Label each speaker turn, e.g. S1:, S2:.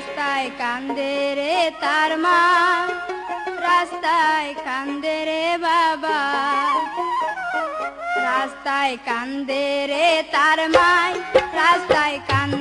S1: কান্দে রে তার মা, রাস্তায় কান্দে রে বাবা। রাস্তায় কান্দে রে তার মাই, রাস্তায় কান্দে